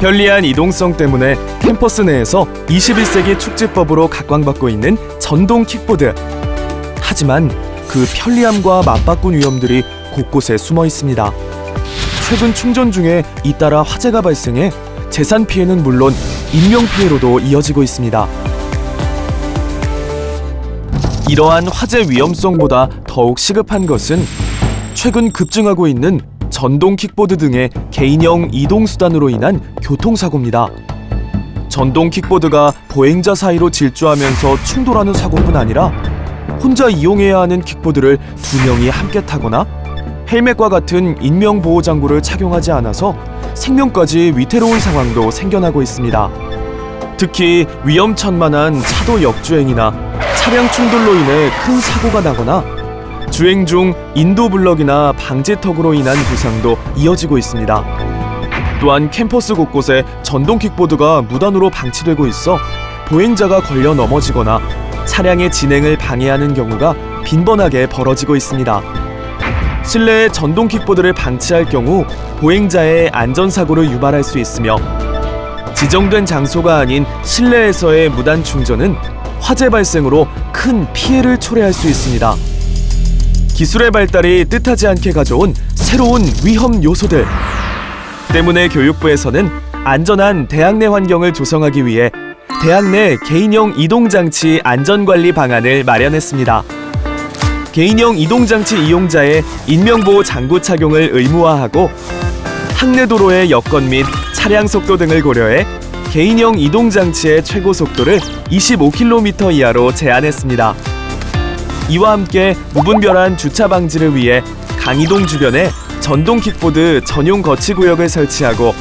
편리한 이동성 때문에 캠퍼스 내에서 21세기 축지법으로 각광받고 있는 전동 킥보드. 하지만 그 편리함과 맞바꾼 위험들이 곳곳에 숨어 있습니다. 최근 충전 중에 잇따라 화재가 발생해 재산 피해는 물론 인명 피해로도 이어지고 있습니다. 이러한 화재 위험성보다 더욱 시급한 것은 최근 급증하고 있는 전동 킥보드 등의 개인형 이동 수단으로 인한 교통사고입니다. 전동 킥보드가 보행자 사이로 질주하면서 충돌하는 사고뿐 아니라 혼자 이용해야 하는 킥보드를 두 명이 함께 타거나 헬멧과 같은 인명 보호 장구를 착용하지 않아서 생명까지 위태로운 상황도 생겨나고 있습니다. 특히 위험천만한 차도 역주행이나 차량 충돌로 인해 큰 사고가 나거나 주행 중 인도 블럭이나 방지턱으로 인한 부상도 이어지고 있습니다. 또한 캠퍼스 곳곳에 전동 킥보드가 무단으로 방치되고 있어 보행자가 걸려 넘어지거나 차량의 진행을 방해하는 경우가 빈번하게 벌어지고 있습니다. 실내에 전동 킥보드를 방치할 경우 보행자의 안전사고를 유발할 수 있으며 지정된 장소가 아닌 실내에서의 무단 충전은 화재 발생으로 큰 피해를 초래할 수 있습니다. 기술의 발달이 뜻하지 않게 가져온 새로운 위험 요소들 때문에 교육부에서는 안전한 대학 내 환경을 조성하기 위해 대학 내 개인형 이동장치 안전관리 방안을 마련했습니다. 개인형 이동장치 이용자의 인명보호 장구 착용을 의무화하고 학내 도로의 여건 및 차량 속도 등을 고려해 개인형 이동장치의 최고 속도를 25km 이하로 제한했습니다. 이와 함께 무분별한 주차 방지를 위해 강이동 주변에 전동 킥보드 전용 거치 구역을 설치하고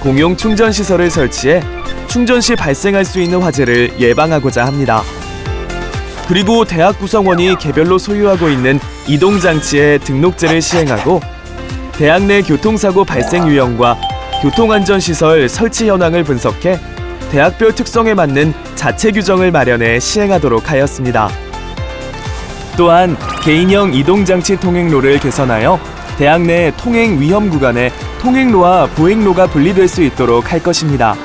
공용 충전 시설을 설치해 충전 시 발생할 수 있는 화재를 예방하고자 합니다. 그리고 대학 구성원이 개별로 소유하고 있는 이동 장치의 등록제를 시행하고 대학 내 교통사고 발생 유형과 교통안전 시설 설치 현황을 분석해 대학별 특성에 맞는 자체 규정을 마련해 시행하도록 하였습니다. 또한 개인형 이동장치 통행로를 개선하여 대학 내 통행 위험 구간에 통행로와 보행로가 분리될 수 있도록 할 것입니다.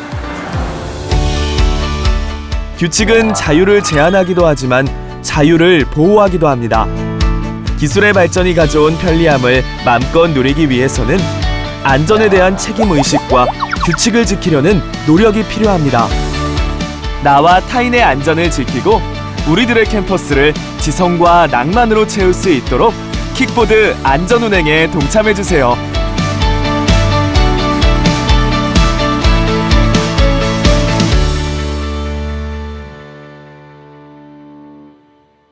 규칙은 자유를 제한하기도 하지만 자유를 보호하기도 합니다. 기술의 발전이 가져온 편리함을 마음껏 누리기 위해서는 안전에 대한 책임 의식과 규칙을 지키려는 노력이 필요합니다. 나와 타인의 안전을 지키고 우리들의 캠퍼스를 지성과 낭만으로 채울 수 있도록 킥보드 안전 운행에 동참해 주세요.